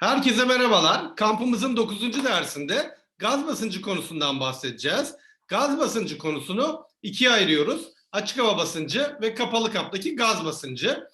Herkese merhabalar. Kampımızın 9. dersinde gaz basıncı konusundan bahsedeceğiz. Gaz basıncı konusunu ikiye ayırıyoruz. Açık hava basıncı ve kapalı kaptaki gaz basıncı.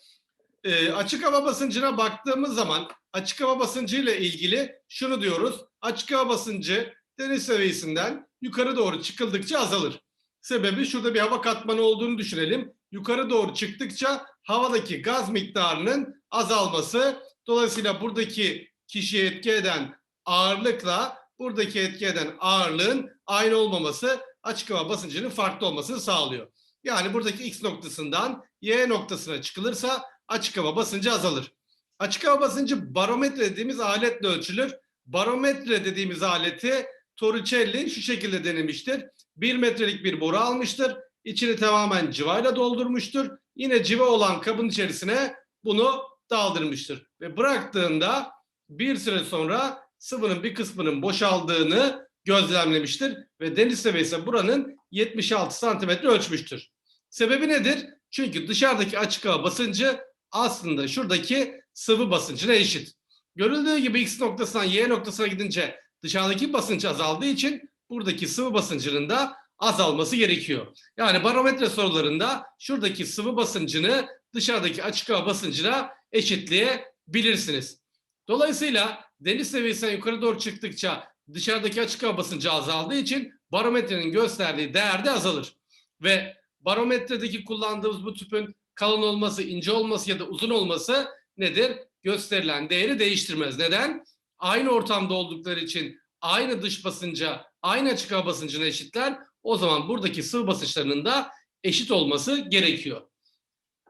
Ee, açık hava basıncına baktığımız zaman açık hava basıncı ile ilgili şunu diyoruz. Açık hava basıncı deniz seviyesinden yukarı doğru çıkıldıkça azalır. Sebebi şurada bir hava katmanı olduğunu düşünelim. Yukarı doğru çıktıkça havadaki gaz miktarının azalması Dolayısıyla buradaki kişiye etki eden ağırlıkla buradaki etki eden ağırlığın aynı olmaması açık hava basıncının farklı olmasını sağlıyor. Yani buradaki X noktasından Y noktasına çıkılırsa açık hava basıncı azalır. Açık hava basıncı barometre dediğimiz aletle ölçülür. Barometre dediğimiz aleti Torricelli şu şekilde denemiştir. Bir metrelik bir boru almıştır. İçini tamamen civayla doldurmuştur. Yine civa olan kabın içerisine bunu daldırmıştır. Ve bıraktığında bir süre sonra sıvının bir kısmının boşaldığını gözlemlemiştir. Ve deniz seviyesi buranın 76 santimetre ölçmüştür. Sebebi nedir? Çünkü dışarıdaki açık hava basıncı aslında şuradaki sıvı basıncına eşit. Görüldüğü gibi X noktasından Y noktasına gidince dışarıdaki basınç azaldığı için buradaki sıvı basıncının da azalması gerekiyor. Yani barometre sorularında şuradaki sıvı basıncını dışarıdaki açık hava basıncına eşitleyebilirsiniz. Dolayısıyla deniz seviyesinden yukarı doğru çıktıkça dışarıdaki açık hava basıncı azaldığı için barometrenin gösterdiği değer de azalır. Ve barometredeki kullandığımız bu tüpün kalın olması, ince olması ya da uzun olması nedir? Gösterilen değeri değiştirmez. Neden? Aynı ortamda oldukları için aynı dış basınca, aynı açık hava basıncına eşitler. O zaman buradaki sıvı basınçlarının da eşit olması gerekiyor.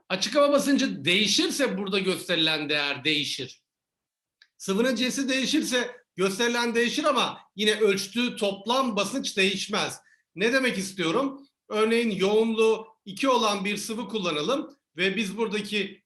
Açık hava basıncı değişirse burada gösterilen değer değişir. Sıvının cinsi değişirse gösterilen değişir ama yine ölçtüğü toplam basınç değişmez. Ne demek istiyorum? Örneğin yoğunluğu 2 olan bir sıvı kullanalım ve biz buradaki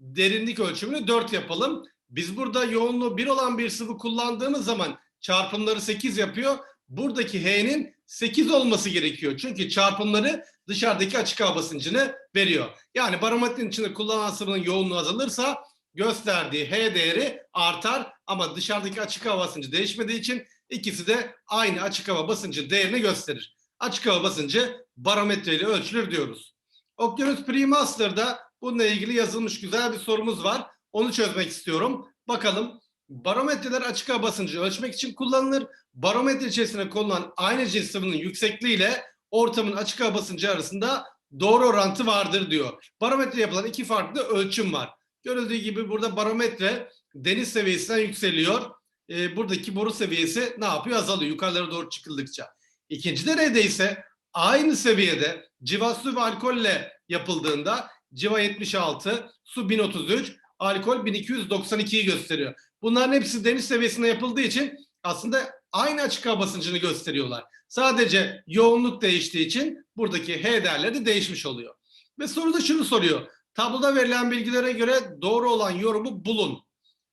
derinlik ölçümünü 4 yapalım. Biz burada yoğunluğu 1 olan bir sıvı kullandığımız zaman çarpımları 8 yapıyor. Buradaki H'nin 8 olması gerekiyor. Çünkü çarpımları dışarıdaki açık hava basıncını veriyor. Yani barometrenin içinde kullanılan sıvının yoğunluğu azalırsa gösterdiği H değeri artar ama dışarıdaki açık hava basıncı değişmediği için ikisi de aynı açık hava basıncı değerini gösterir. Açık hava basıncı barometre ile ölçülür diyoruz. Okyanus Pre-Master'da bununla ilgili yazılmış güzel bir sorumuz var. Onu çözmek istiyorum. Bakalım barometreler açık hava basıncı ölçmek için kullanılır. Barometre içerisinde konulan aynı cins sıvının yüksekliğiyle ortamın açık hava basıncı arasında doğru orantı vardır diyor. Barometre yapılan iki farklı ölçüm var. Görüldüğü gibi burada barometre deniz seviyesinden yükseliyor. Ee, buradaki boru seviyesi ne yapıyor? Azalıyor yukarılara doğru çıkıldıkça. İkinci derecede ise aynı seviyede civa su ve alkolle yapıldığında civa 76, su 1033, alkol 1292'yi gösteriyor. Bunların hepsi deniz seviyesinde yapıldığı için aslında aynı açık hava basıncını gösteriyorlar. Sadece yoğunluk değiştiği için buradaki H değerleri de değişmiş oluyor. Ve soruda şunu soruyor. Tabloda verilen bilgilere göre doğru olan yorumu bulun.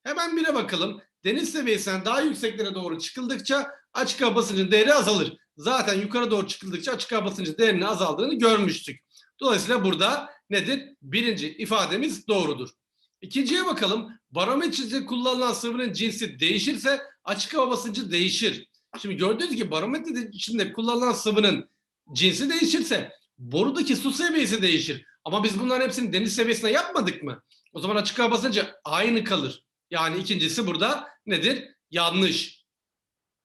Hemen bire bakalım. Deniz seviyesinden daha yükseklere doğru çıkıldıkça açık hava basıncı değeri azalır. Zaten yukarı doğru çıkıldıkça açık hava basıncı değerinin azaldığını görmüştük. Dolayısıyla burada nedir? Birinci ifademiz doğrudur. İkinciye bakalım. Barometrede kullanılan sıvının cinsi değişirse açık hava basıncı değişir. Şimdi gördüğünüz gibi barometre içinde kullanılan sıvının cinsi değişirse borudaki su seviyesi değişir. Ama biz bunların hepsini deniz seviyesine yapmadık mı? O zaman açık hava basıncı aynı kalır. Yani ikincisi burada nedir? Yanlış.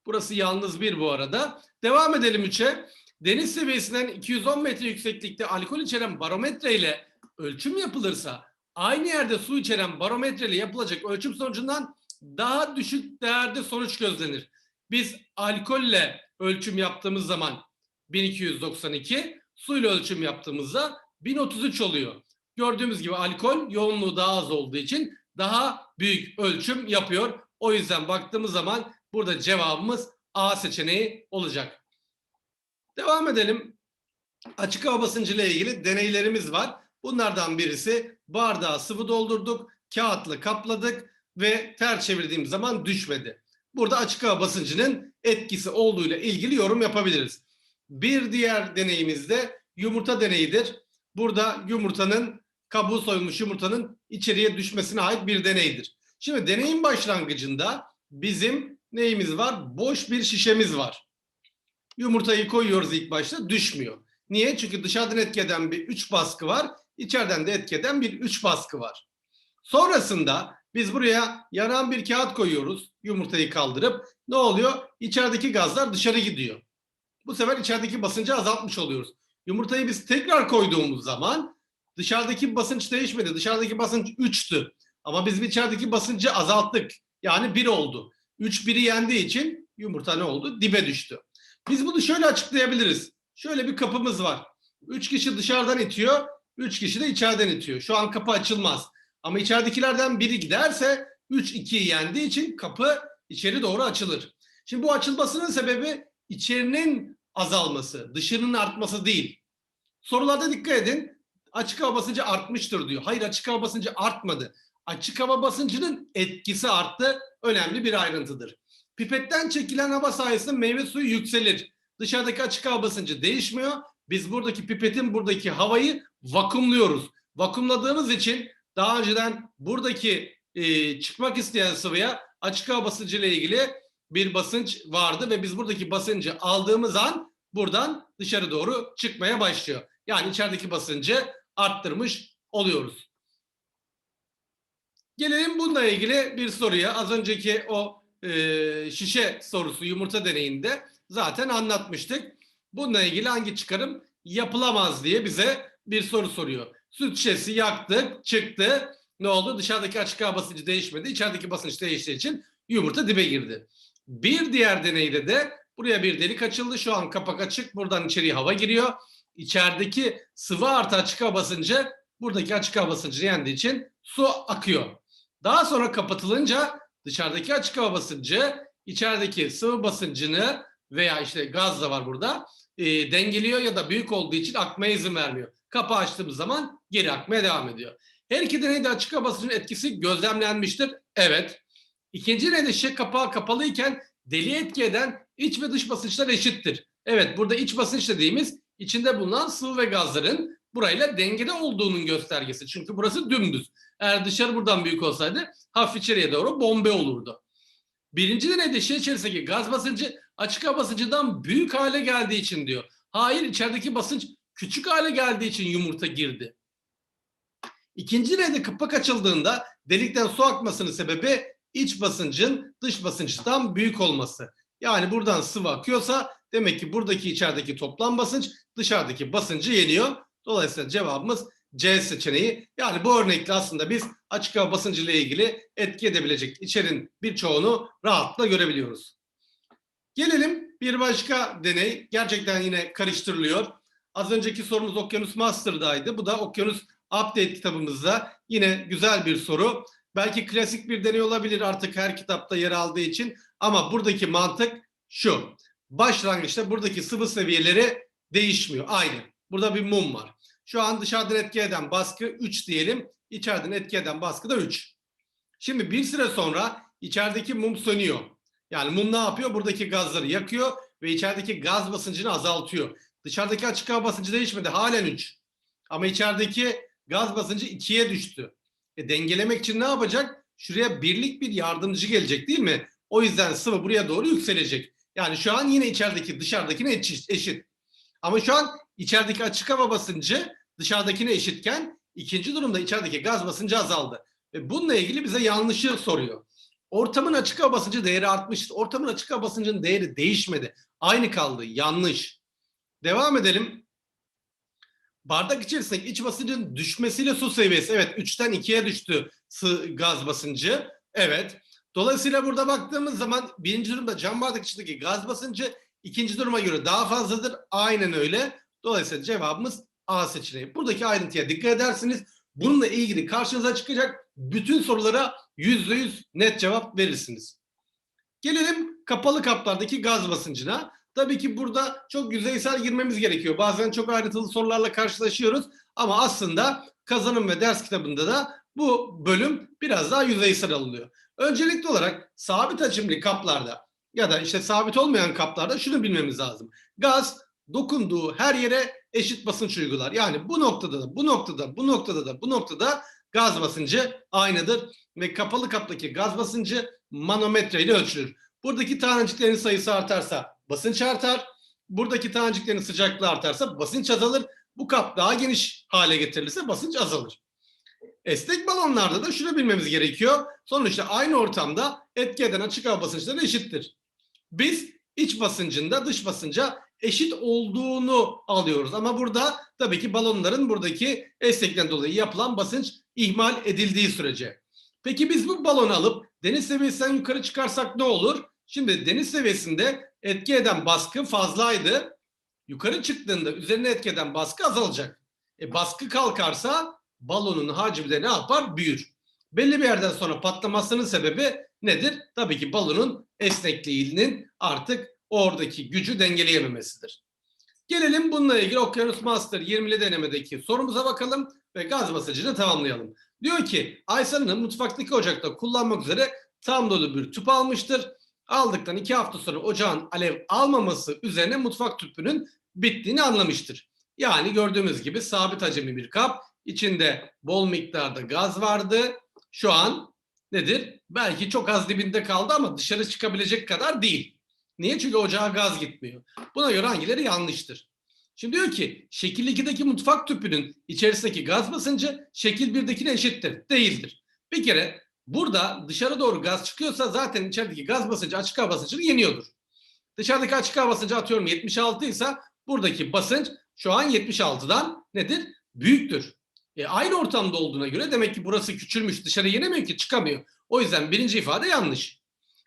Burası yalnız bir bu arada. Devam edelim üçe. Deniz seviyesinden 210 metre yükseklikte alkol içeren barometre ile ölçüm yapılırsa aynı yerde su içeren barometre ile yapılacak ölçüm sonucundan daha düşük değerde sonuç gözlenir. Biz alkolle ölçüm yaptığımız zaman 1292, suyla ölçüm yaptığımızda 1033 oluyor. Gördüğümüz gibi alkol yoğunluğu daha az olduğu için daha büyük ölçüm yapıyor. O yüzden baktığımız zaman burada cevabımız A seçeneği olacak. Devam edelim. Açık hava basıncı ile ilgili deneylerimiz var. Bunlardan birisi bardağı sıvı doldurduk, kağıtla kapladık ve ters çevirdiğim zaman düşmedi. Burada açık hava basıncının etkisi olduğuyla ilgili yorum yapabiliriz. Bir diğer deneyimiz de yumurta deneyidir. Burada yumurtanın kabuğu soyulmuş yumurtanın içeriye düşmesine ait bir deneydir. Şimdi deneyin başlangıcında bizim neyimiz var? Boş bir şişemiz var. Yumurtayı koyuyoruz ilk başta düşmüyor. Niye? Çünkü dışarıdan etkeden bir 3 baskı var. içeriden de etkeden bir 3 baskı var. Sonrasında biz buraya yanan bir kağıt koyuyoruz. Yumurtayı kaldırıp ne oluyor? İçerideki gazlar dışarı gidiyor. Bu sefer içerideki basıncı azaltmış oluyoruz. Yumurtayı biz tekrar koyduğumuz zaman dışarıdaki basınç değişmedi. Dışarıdaki basınç 3'tü. Ama biz içerideki basıncı azalttık. Yani 1 oldu. 3 1'i yendiği için yumurta ne oldu? Dibe düştü. Biz bunu şöyle açıklayabiliriz. Şöyle bir kapımız var. 3 kişi dışarıdan itiyor, 3 kişi de içeriden itiyor. Şu an kapı açılmaz. Ama içeridekilerden biri giderse 3 2'yi yendiği için kapı içeri doğru açılır. Şimdi bu açılmasının sebebi içerinin azalması, dışının artması değil. Sorularda dikkat edin. Açık hava basıncı artmıştır diyor. Hayır açık hava basıncı artmadı. Açık hava basıncının etkisi arttı. Önemli bir ayrıntıdır. Pipetten çekilen hava sayesinde meyve suyu yükselir. Dışarıdaki açık hava basıncı değişmiyor. Biz buradaki pipetin buradaki havayı vakumluyoruz. Vakumladığımız için daha önceden buradaki e, çıkmak isteyen sıvıya açık hava basıncı ile ilgili bir basınç vardı ve biz buradaki basıncı aldığımız an buradan dışarı doğru çıkmaya başlıyor. Yani içerideki basıncı arttırmış oluyoruz. Gelelim bununla ilgili bir soruya. Az önceki o e, şişe sorusu yumurta deneyinde zaten anlatmıştık. Bununla ilgili hangi çıkarım yapılamaz diye bize bir soru soruyor. Süt şişesi yaktık, çıktı. Ne oldu? Dışarıdaki açık hava basıncı değişmedi. İçerideki basınç değiştiği için yumurta dibe girdi. Bir diğer deneyde de buraya bir delik açıldı. Şu an kapak açık. Buradan içeriye hava giriyor. İçerideki sıvı artı açık hava basıncı buradaki açık hava basıncını yendiği için su akıyor. Daha sonra kapatılınca dışarıdaki açık hava basıncı içerideki sıvı basıncını veya işte gaz da var burada e, dengeliyor ya da büyük olduğu için akmaya izin vermiyor. Kapağı açtığımız zaman geri akmaya devam ediyor. Her iki deneyde açık hava basıncının etkisi gözlemlenmiştir. Evet. İkinci deneyde şişe kapağı kapalıyken deliğe etki eden iç ve dış basınçlar eşittir. Evet burada iç basınç dediğimiz içinde bulunan sıvı ve gazların burayla dengede olduğunun göstergesi. Çünkü burası dümdüz. Eğer dışarı buradan büyük olsaydı hafif içeriye doğru bombe olurdu. Birinci deneyde şişe içerisindeki gaz basıncı açık hava basıncından büyük hale geldiği için diyor. Hayır içerideki basınç küçük hale geldiği için yumurta girdi. İkinci deneyde kapak açıldığında delikten su akmasının sebebi iç basıncın dış basınçtan büyük olması. Yani buradan sıvı akıyorsa demek ki buradaki içerideki toplam basınç dışarıdaki basıncı yeniyor. Dolayısıyla cevabımız C seçeneği. Yani bu örnekle aslında biz açık hava basıncı ile ilgili etki edebilecek içerin birçoğunu rahatlıkla görebiliyoruz. Gelelim bir başka deney. Gerçekten yine karıştırılıyor. Az önceki sorumuz Okyanus Master'daydı. Bu da Okyanus Update kitabımızda yine güzel bir soru. Belki klasik bir deney olabilir artık her kitapta yer aldığı için. Ama buradaki mantık şu. Başlangıçta buradaki sıvı seviyeleri değişmiyor. Aynı. Burada bir mum var. Şu an dışarıdan etki eden baskı 3 diyelim. İçeriden etki eden baskı da 3. Şimdi bir süre sonra içerideki mum sönüyor. Yani mum ne yapıyor? Buradaki gazları yakıyor ve içerideki gaz basıncını azaltıyor. Dışarıdaki açık hava basıncı değişmedi. Halen 3. Ama içerideki gaz basıncı 2'ye düştü. E, dengelemek için ne yapacak? Şuraya birlik bir yardımcı gelecek değil mi? O yüzden sıvı buraya doğru yükselecek. Yani şu an yine içerideki dışarıdakine eşit. Ama şu an içerideki açık hava basıncı dışarıdakine eşitken ikinci durumda içerideki gaz basıncı azaldı. Ve bununla ilgili bize yanlışı soruyor. Ortamın açık hava basıncı değeri artmıştır. Ortamın açık hava basıncının değeri değişmedi. Aynı kaldı. Yanlış. Devam edelim. Bardak içerisindeki iç basıncın düşmesiyle su seviyesi. Evet 3'ten 2'ye düştü gaz basıncı. Evet. Dolayısıyla burada baktığımız zaman birinci durumda cam bardak içindeki gaz basıncı ikinci duruma göre daha fazladır. Aynen öyle. Dolayısıyla cevabımız A seçeneği. Buradaki ayrıntıya dikkat edersiniz. Bununla ilgili karşınıza çıkacak bütün sorulara yüzde yüz net cevap verirsiniz. Gelelim kapalı kaplardaki gaz basıncına. Tabii ki burada çok yüzeysel girmemiz gerekiyor. Bazen çok ayrıntılı sorularla karşılaşıyoruz. Ama aslında kazanım ve ders kitabında da bu bölüm biraz daha yüzeysel alınıyor. Öncelikli olarak sabit hacimli kaplarda ya da işte sabit olmayan kaplarda şunu bilmemiz lazım. Gaz dokunduğu her yere eşit basınç uygular. Yani bu noktada da, bu noktada, bu noktada da, bu noktada gaz basıncı aynıdır. ve kapalı kaptaki gaz basıncı manometre ile ölçülür. Buradaki taneciklerin sayısı artarsa basınç artar. Buradaki taneciklerin sıcaklığı artarsa basınç azalır. Bu kap daha geniş hale getirilirse basınç azalır. Esnek balonlarda da şunu bilmemiz gerekiyor. Sonuçta aynı ortamda etki eden açık hava basınçları eşittir. Biz iç basıncında dış basınca eşit olduğunu alıyoruz. Ama burada tabii ki balonların buradaki esnekten dolayı yapılan basınç ihmal edildiği sürece. Peki biz bu balonu alıp deniz seviyesinden yukarı çıkarsak ne olur? Şimdi deniz seviyesinde etki eden baskı fazlaydı. Yukarı çıktığında üzerine etki eden baskı azalacak. E baskı kalkarsa balonun hacmi de ne yapar? Büyür. Belli bir yerden sonra patlamasının sebebi nedir? Tabii ki balonun esnekliğinin artık oradaki gücü dengeleyememesidir. Gelelim bununla ilgili Okyanus Master 20'li denemedeki sorumuza bakalım ve gaz basıncını tamamlayalım. Diyor ki Aysan'ın mutfaktaki ocakta kullanmak üzere tam dolu bir tüp almıştır. Aldıktan iki hafta sonra ocağın alev almaması üzerine mutfak tüpünün bittiğini anlamıştır. Yani gördüğümüz gibi sabit hacimli bir kap, içinde bol miktarda gaz vardı. Şu an nedir? Belki çok az dibinde kaldı ama dışarı çıkabilecek kadar değil. Niye? Çünkü ocağa gaz gitmiyor. Buna göre hangileri yanlıştır? Şimdi diyor ki şekil 2'deki mutfak tüpünün içerisindeki gaz basıncı şekil 1'dekine eşittir. Değildir. Bir kere burada dışarı doğru gaz çıkıyorsa zaten içerideki gaz basıncı açık hava basıncını yeniyordur. Dışarıdaki açık hava basıncı atıyorum 76 ise buradaki basınç şu an 76'dan nedir? Büyüktür. E, aynı ortamda olduğuna göre demek ki burası küçülmüş dışarı yenemiyor ki çıkamıyor. O yüzden birinci ifade yanlış.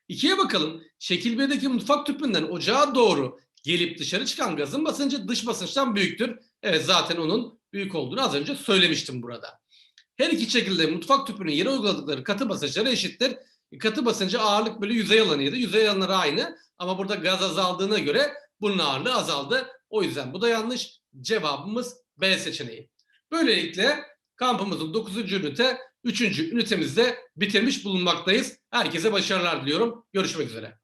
İkiye bakalım. Şekil 1'deki mutfak tüpünden ocağa doğru gelip dışarı çıkan gazın basıncı dış basınçtan büyüktür. Evet zaten onun büyük olduğunu az önce söylemiştim burada. Her iki şekilde mutfak tüpünün yere uyguladıkları katı basınçları eşittir. Katı basıncı ağırlık bölü yüzey alanıydı. Yüzey alanları aynı ama burada gaz azaldığına göre bunun ağırlığı azaldı. O yüzden bu da yanlış. Cevabımız B seçeneği. Böylelikle kampımızın 9. ünite 3. ünitemizde bitirmiş bulunmaktayız. Herkese başarılar diliyorum. Görüşmek üzere.